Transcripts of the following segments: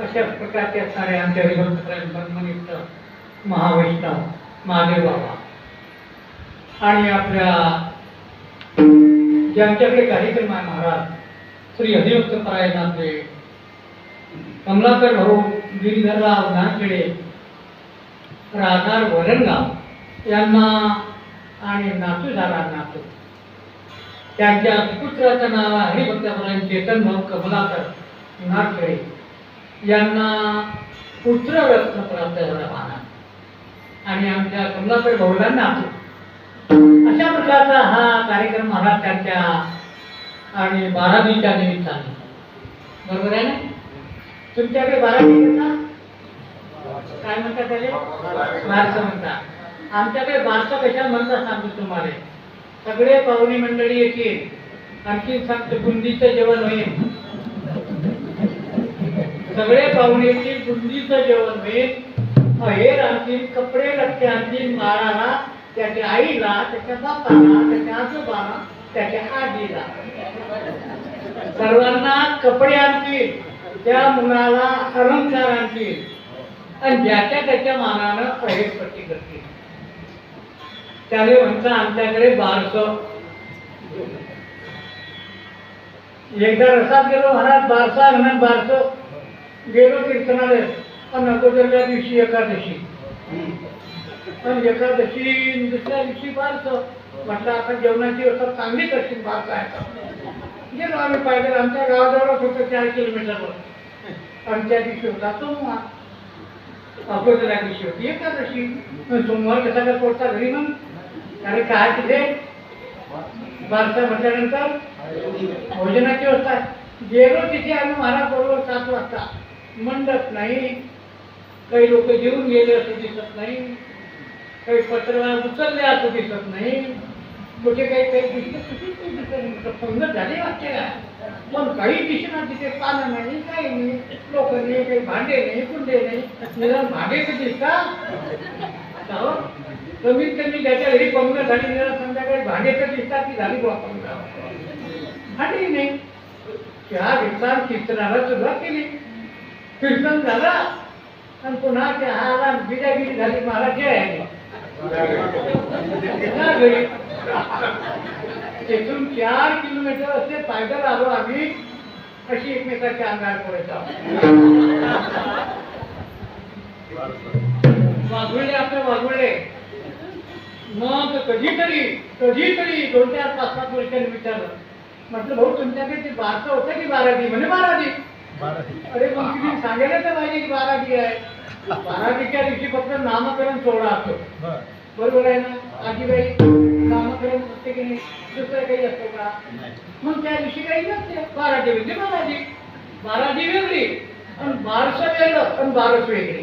अशा प्रकारचे असणारे आमच्या हरिभक्त महावैष्णव महादेव बाबा? आणि आपल्या जे आमच्याकडे कार्यक्रम आहे महाराज श्री हरिभक्त परायणाचे कमलाकर भाऊ गिरीधरराव नानखेडे राहणार वरणगाव यांना आणि नातू झाला नातू त्यांच्या पुत्राचं नाव आहे हरिभक्तापरायण चेतन भाऊ कमलाकर नानखेडे यांना पुत्ररत्न प्राप्त झाला माना आणि आमच्या कमलाकर भाऊलांना अशा प्रकारचा हा कार्यक्रम महाराज त्यांच्या आणि बारावीच्या निमित्ताने. बरोबर आहे ना? तुमच्याकडे बारावी काय म्हणतात त्याले? बारसं म्हणतात आमच्याकडे बारसं कशा म्हणतात सांगतो तुम्हाला? सगळे पाहुणे मंडळी येतील. आणखी सांगतो बुंदीचं जेवण होईल. सगळे पाहुणे येतील बुंदीचं जेवण होईल. अहेर आणतील कपडे लटके आणतील माराला त्याच्या आईला त्याच्या बापाला त्याच्या आजोबाला त्याच्या आजीला. सर्वांना कपडे आणतील त्या मुलाला अलंकार आणतील. आणि ज्याच्या त्याच्या मानानं अहेर प्रती करतील. त्याने म्हणता आमच्याकडे बारसं. एकदा रसात गेलो महाराज बारसा म्हणून बारस गेलो कीर्तनालय. पण अगोदरच्या दिवशी एकादशी. पण एकादशी दुसऱ्या दिवशी बारसं. म्हटलं आता जेवणाची व्यवस्था चांगली करशील बारसा आहे गेलो आम्ही पाहिजे आमच्या गावाजवळच होतं चार किलोमीटरवर आमच्या दिवशी होता सोमवार. अगोदरच्या दिवशी होती एकादशी. सोमवार कसा काय पोहोचता घरी मग? आणि काय तिथे? बारसा म्हटल्यानंतर भोजनाची व्यवस्था गेलो तिथे आम्ही महाराज बरोबर सात वाजता. मंडप नाही. काही लोक जेवून गेले असं दिसत नाही. काही पत्र उचलले असं दिसत नाही. कुठे काही काही दिसत पंगत झाली वाटते. का पण काही दिसणार तिथे पानं नाही काही नाही. लोक नाही काही भांडे नाही कुंडे नाही. भांडे तर दिसतात. हो? कमीत कमी त्याच्या घरी पंगत झाली जरा संध्याकाळी भांडे तर दिसतात ती झाली बुवा पंगत. भांडी नाही. त्या विचार कीर्तनाला सुरुवात केली. कीर्तन झाला. आणि पुन्हा चहाला बिजागिरी झाली मला जय आहे तेथून चार किलोमीटर असे पायदल आलो आम्ही. अशी एकमेकाच्या अंगावर पडायचो वाघुळले आपले वाघुळे. मग कधीतरी कधीतरी दोन चार पाच पाच वर्षांनी विचारलं. म्हटलं भाऊ तुमच्याकडे ते बारसं होतं की बाराजी म्हणे बाराजी अरे मग तुम्ही सांगायला तर पाहिजे की बाराजी आहे. बाराजीच्या दिवशी फक्त नामकरण सोहळा असतो. बरोबर आहे ना? आजीबाई नामकरण असते की नाही? दुसरं काही असतं का? मग त्या दिवशी काही नसते. बाराजी म्हणजे बाराजी बाराजी वेगळी. आणि बारस वेगळं आणि बारस वेगळी.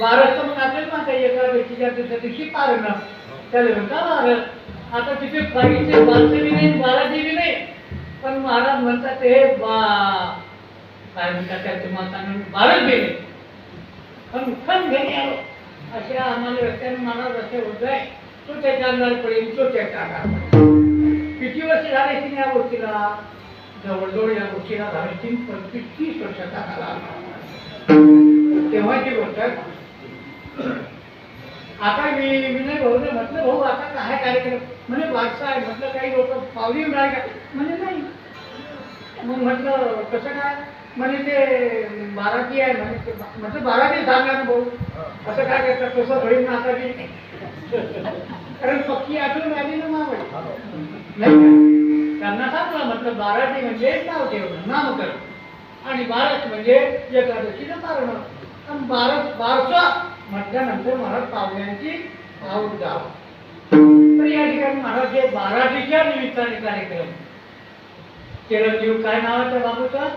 भारत तर मग एका व्यक्तीच्या दुसऱ्या दिवशी पारण त्याला म्हणता आता तिथे बाईचे नाही बाराजी नाही. पण महाराज म्हणतात हे बा काय म्हणतात त्याचे मातांना भारत गेले पण खन घेणे आलो अशा आम्हाला रस्त्याने महाराज असे होत आहे तो त्याच्या अंगावर पडेल तो त्याच्या अंगावर पडेल किती वर्ष झाले की या गोष्टीला? जवळजवळ या गोष्टीला झाले तीन पंचवीस तीस वर्षाचा काल आला. तेव्हाची गोष्ट आता मी विनय भाऊने म्हटलं भाऊ आता काय कार्यक्रम? म्हणजे बादशाह आहे. म्हटलं काही लोक पावली मिळाली का म्हणजे नाही. मग म्हटलं कसं काय? म्हणजे ते बाराकी आहे म्हणे. म्हणजे बा- सांगा ना भाऊ. असं काय करतात? कसं होईल ना आता की? कारण पक्की आठवण आली ना मावळ नाही त्यांना सांगला म्हटलं बाराटी म्हणजे नाव ठेवणं नामकरण आणि बारस म्हणजे एकादशीचं पारण. आणि बारस बारसा म्हटल्यानंतर महाराज पाहुण्यांची आवड जाव. तर या ठिकाणी महाराज हे बाराटीच्या निमित्ताने कार्यक्रम. चिरंजीव काय नाव आहे त्या बाबूचा?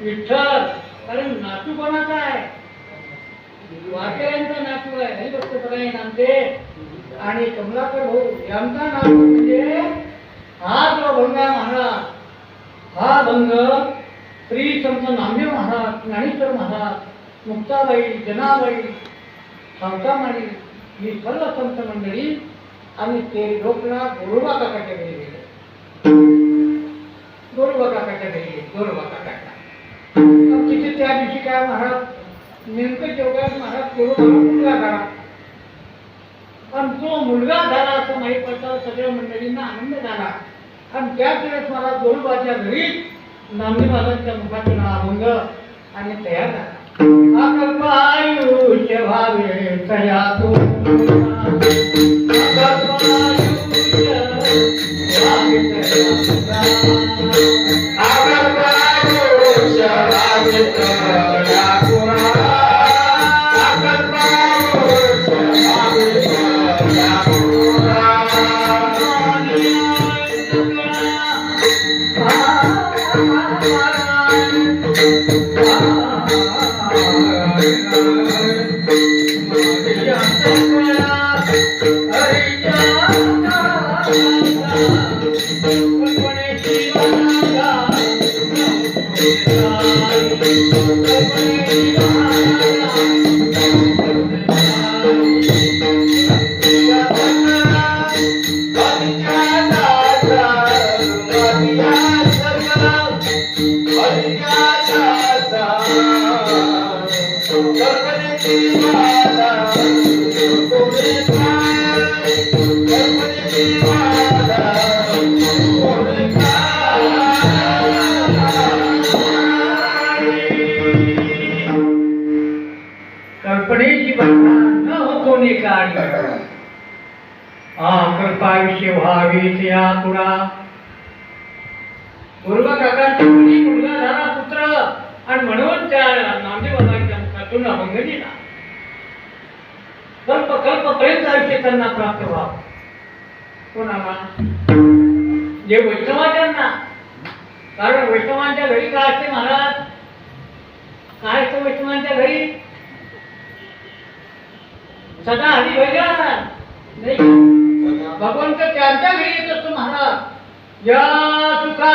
विठ्ठल कारण नातू कोणाचा आहे? वाटेयांचा नातू आहे. हरिभक्त सगळे नांदे आणि कमलाकर भाऊ यांचा नातू म्हणजे हा जो भंग आहे महाराज. हा भंग श्री संत नामदेव महाराज ज्ञानेश्वर महाराज मुक्ताबाई जनाबाई संतांनी ही सर्व संत मंडळी आणि ते लोकनाथ गोरोबा काकाच्या घरी गेले. गोरोबा काकाच्या घरी गेले. गोरोबा काकाच्या तर तिथे त्या दिवशी काय महाराज नेमकं जेवढ्यात महाराज गोरोबाला मुलगा झाला. पण तो मुलगा झाला असं माहीत पडतं सगळ्या मंडळींना आनंद झाला. आणि त्याच वेळेस मला गोरुबाच्या घरी नामदेव बाबांच्या मुखातून अभंग आणि तयार झाला. आयुष्य भावे तया तो Thank you. कल्पनेची भावना न हो कोणी काढी हा कृपाविषय व्हावी त्या पुढा पूर्व काकांचा मुली मुलगा झाला पुत्र. आणि म्हणून त्या नामदेवाच्या मुखातून अभंग दिला कल्प कल्प प्रेम आयुष्य त्यांना प्राप्त व्हावं. कोणाला? जे वैष्णवाच्यांना. कारण वैष्णवांच्या घरी काय असते महाराज? काय असतं वैष्णवांच्या घरी? सदा हरी भजन नाही भगवंत त्यांच्या घरी येत असतो महाराज. या सुखा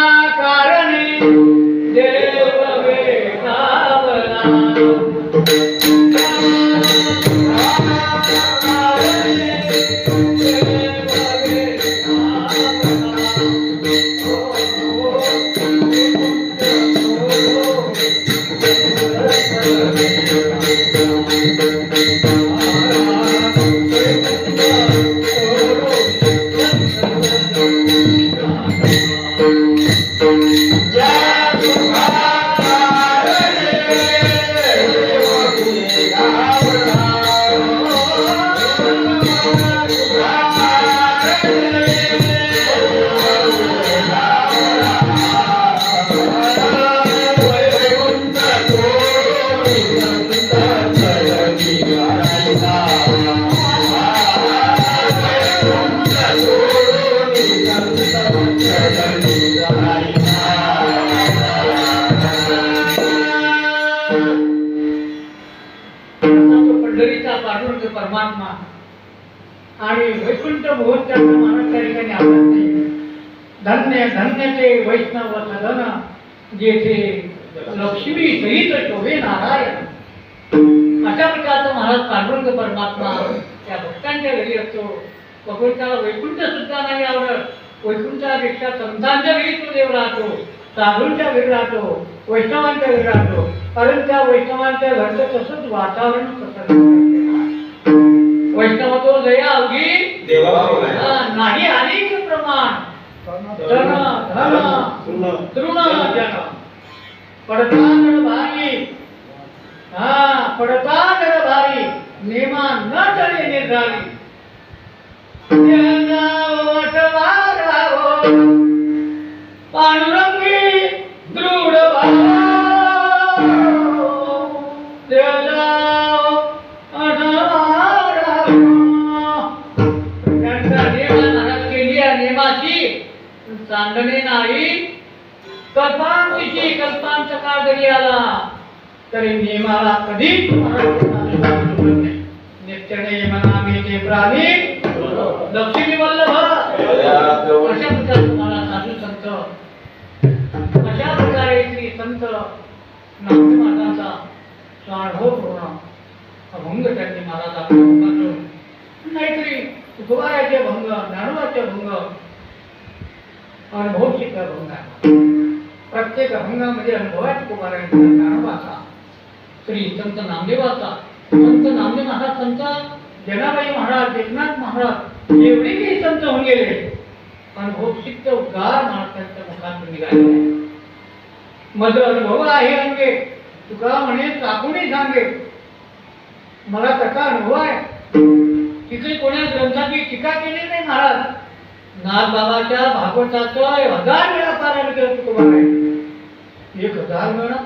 आणि वैकुंठ भुवनच्या महाराज त्या ठिकाणी आवडत नाही धन्य धन्य ते वैष्णव सदन जेथे लक्ष्मी सहित शोभे नारायण. अशा प्रकारचा महाराज पांडुरंग परमात्मा त्या भक्तांच्या घरी असतो. भगवंताला वैकुंठ सुद्धा नाही आवडत. वैकुंठापेक्षा संतांच्या घरी तो देव राहतो. साधूंच्या घरी राहतो. वैष्णवांच्या घरी राहतो. कारण त्या वैष्णवांच्या घरचं तसंच वातावरण प्रसन्न वैष्णव तो दया अवघी नाही अनेक प्रमाण. धन तृण जन. पडतांगण भारी. हा पडतांगण भारी. नेमा न तळे निर्धारी. त्यांना वटवारावो, कल्पांतीची कल्पांचा काळ जरी आला तरी नेमाला कधी महाराज नित्य नेमनामी ते प्राणी संत नामदेवाचा संत नामदेव महाराज संत जनाबाई महाराज एकनाथ महाराज एवढे काही संत होऊन गेले. अनुभव सिद्ध उद्गार महाराजांच्या मुखातून निघाले मज अनुभव आहे अंगे तुका म्हणे चाकूने सांगे मला तसा अनुभव आहे. तिथे कोणा ग्रंथाची टीका केली नाही महाराज. नागबाबाच्या भागवताचं हजार वेळा पारायण करतो तुम्हाला. एक हजार वेळा?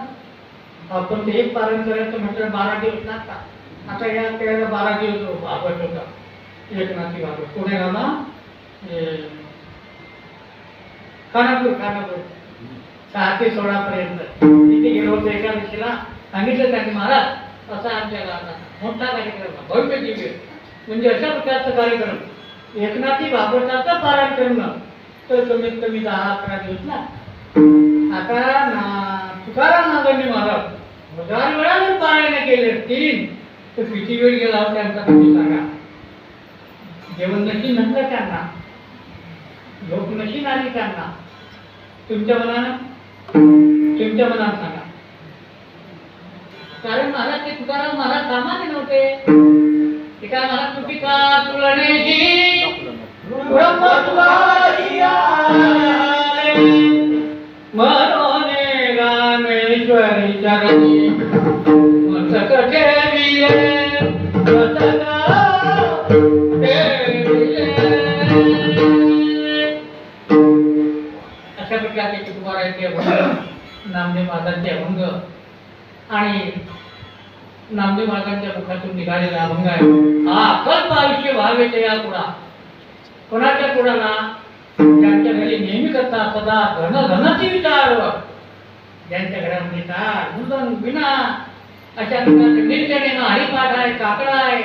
आपण ते एक पारण करायचं म्हटलं बारा दिवस लागतात. आता या त्याला बारा दिवस भागवत होता. एकनाथी भागवत कोणी रामा खानापूर खानापूर. सहा ते सोळा पर्यंत. तिथे गेलो होतो एका दिवशीला सांगितलं त्यांनी महाराज असा आमच्या गावात मोठा कार्यक्रम भव्य दिव्य. म्हणजे अशा प्रकारचा कार्यक्रम. एकनाथी भागवताचं पारायण करणं तर कमीत कमी दहा अकरा दिवस ना आता ना तुकाराम नागांनी महाराज हजार वेळा जर पारायण केले असतील तर किती वेळ गेला त्यांचा तुम्ही सांगा. जेवण नशी नसलं त्यांना. झोप नशी आली त्यांना. तुमच्या मनानं? तुमच्या मनात सांगा. कारण महाराज ते तुकाराम महाराज सामान्य नव्हते. ते काय महाराज तुझी का तुलनेची तार विना अशा प्रकारचे नित्यनेम हरिपाठ आहे काकडा आहे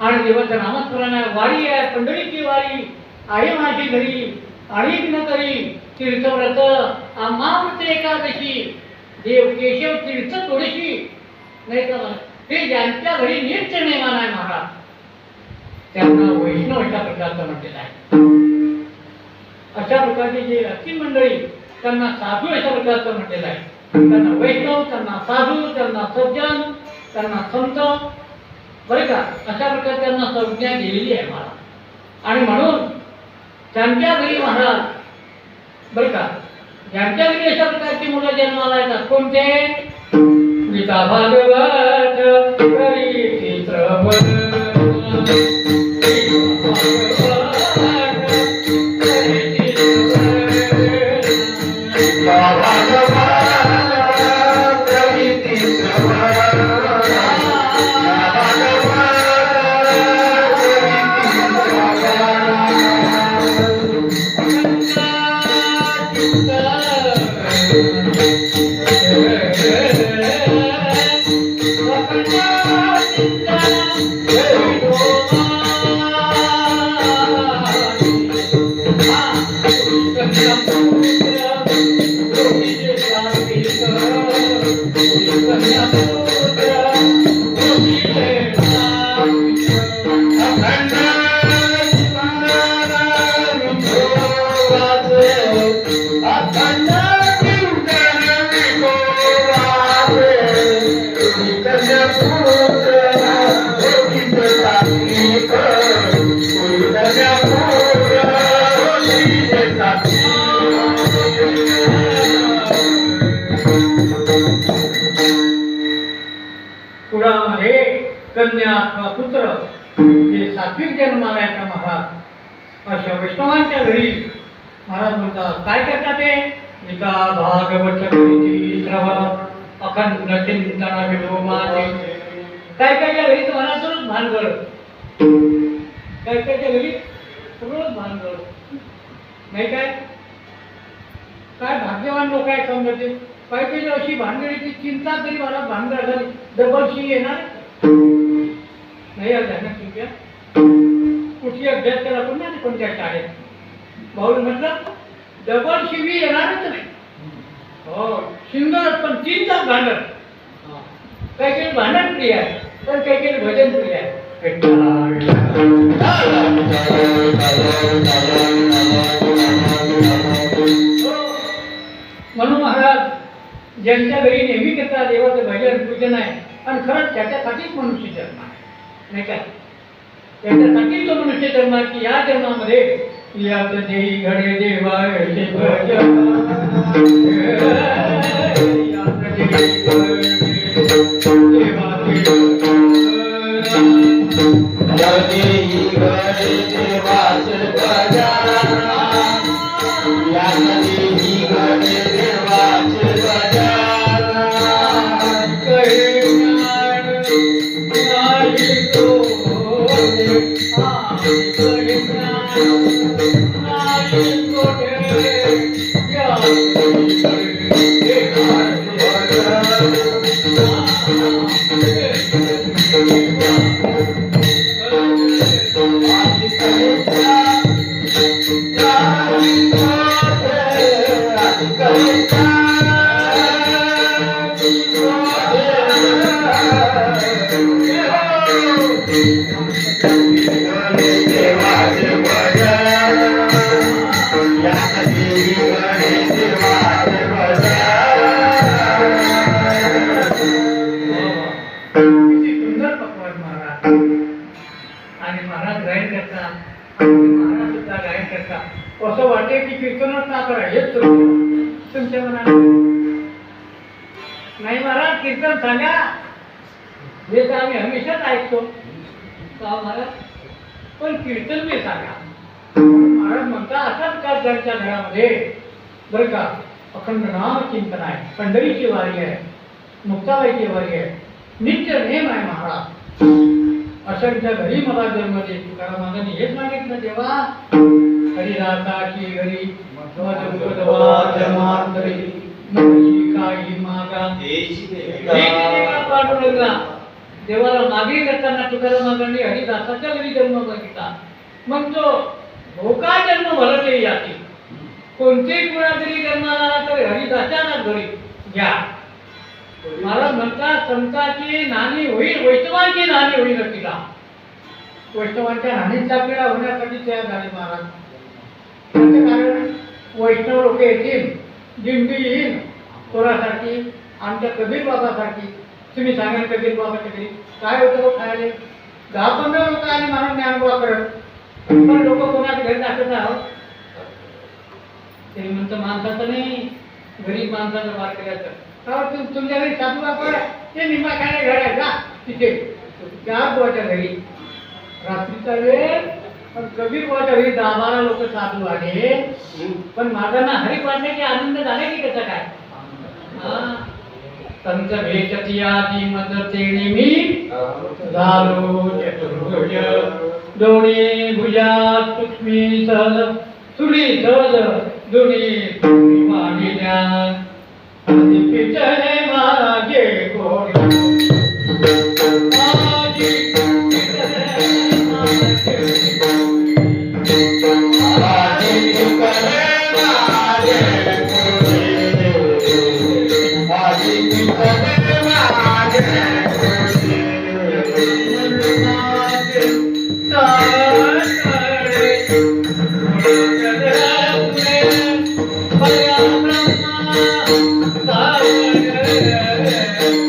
आणि देवाचं नामस्मरण आहे वारी आहे पंढरीची वारी. आहे माझी घरी आणि न करी तीर्थव्रत. अमावृत एकादशी. देव केशव तीर्थ थोडीशी नाही का ते ज्यांच्या घरी नित्य नेमान आहे महाराज. त्यांना वैष्णव अशा प्रकारचं म्हटलेलं आहे. अशा प्रकारची जी रक्षी मंडळी त्यांना साधू अशा प्रकारचं म्हटलेलं आहे. त्यांना वैष्णव त्यांना साधू त्यांना सज्जन त्यांना संत बरे का? अशा प्रकारे त्यांना संज्ञा दिलेली आहे महाराज आणि म्हणून त्यांच्या घरी महाराज बरे का? ज्यांच्या घरी अशा प्रकारची मुलं जन्माला येतात. कोणते? गीता भागवत चित्रपट वैष्णवांच्या घरी. महाराज म्हणतात काय करतात ते? एका भागवत करीती श्रवण. अखंड चिंतन विलोमाने काय कायच्या घरी तर मनातूनच भानगड. काय कायच्या घरी सगळंच भानगड. नाही काय? काय भाग्यवान लोक आहेत समजते. काही काही अशी भानगडीची चिंता तरी मला भानगड झाली डबल शी येणार? नाही यार ना तुमच्या कुठली अभ्यास केला पण नाही कोणत्या शाळेत. भाऊ म्हटलं डबल शिवी येणारच नाही. हो सिंगल पण तीन तास भांडण. काही काही भांडण प्रिय आहे तर काही काही भजन प्रिय आहे. म्हणून महाराज ज्यांच्या घरी नेहमी करता देवाचं भजन पूजन आहे आणि खरंच त्याच्यासाठीच मनुष्य जन्म आहे. नाही का? त्याच्यासाठी तो मनुष्य जन्म की या जन्मामध्ये यात देई घडे देवाचे भजन. देवा देही घडे महाराज गायन करतात महाराज सुद्धा गायन करतात असं वाटते की कीर्तनच ना करा हेच तुमच्या मनात नाही महाराज कीर्तन सांगा. हे तर आम्ही हमेशाच ऐकतो. का महाराज? पण कीर्तन मी सांगा. महाराज म्हणता असाच का त्यांच्या घरामध्ये. बरं का? अखंड नाम चिंतन आहे. पंढरीची वारी आहे. मुक्ताबाईची वारी आहे. नित्य नेम आहे महाराज. अशांच्या घरी मला जन्म दे तुकाराम महाराजांनी हेच मागितलं तेव्हा. हरिदासाची घरी जमातरी मुळी काही मागा. देवाला मागे करताना तुकाराम महाराजांनी हरिदासाच्या घरी जन्म बघितला. मग तो धोका जन्म भरते याची कोणतेही कुणातरी जन्माला तर हरिदासाच्या घरी घ्या. मला म्हणतात संतांची नाणी होईल वैष्णवांची नाणी होईल तिला वैष्णवांच्या नाणीचा पिढा होण्यासाठी तयार झाले महाराज त्याचं कारण वैष्णव लोक येतील दिंडी येईल कोणासाठी आमच्या कबीर बाबासाठी तुम्ही सांगाल कबीर बाबा कधी काय होतं हो खायला? दहा पंधरा लोक आले महाराज ज्ञानोबा करत. पण लोक कोणाच्या घरी टाकत आहोत? ते म्हणतं माणसाचं नाही गरीब माणसाचं वार केल्याचं. तर तुमच्या घरी साधू बाबा ते खायला घर आहे का तिथे त्या बुवाच्या घरी. रात्रीचा वेळ पण कबीर बुवाच्या घरी दहा बारा लोक साधू आले पण हरी वाटण्याचे आनंद झाले की कसं काय. संत भेटती आधी मदतेने मी. झालो चतुर्भुज. दोन्ही भुजात सूक्ष्मी सहज सुरी सहज दोन्ही वाढिल्या Thank you.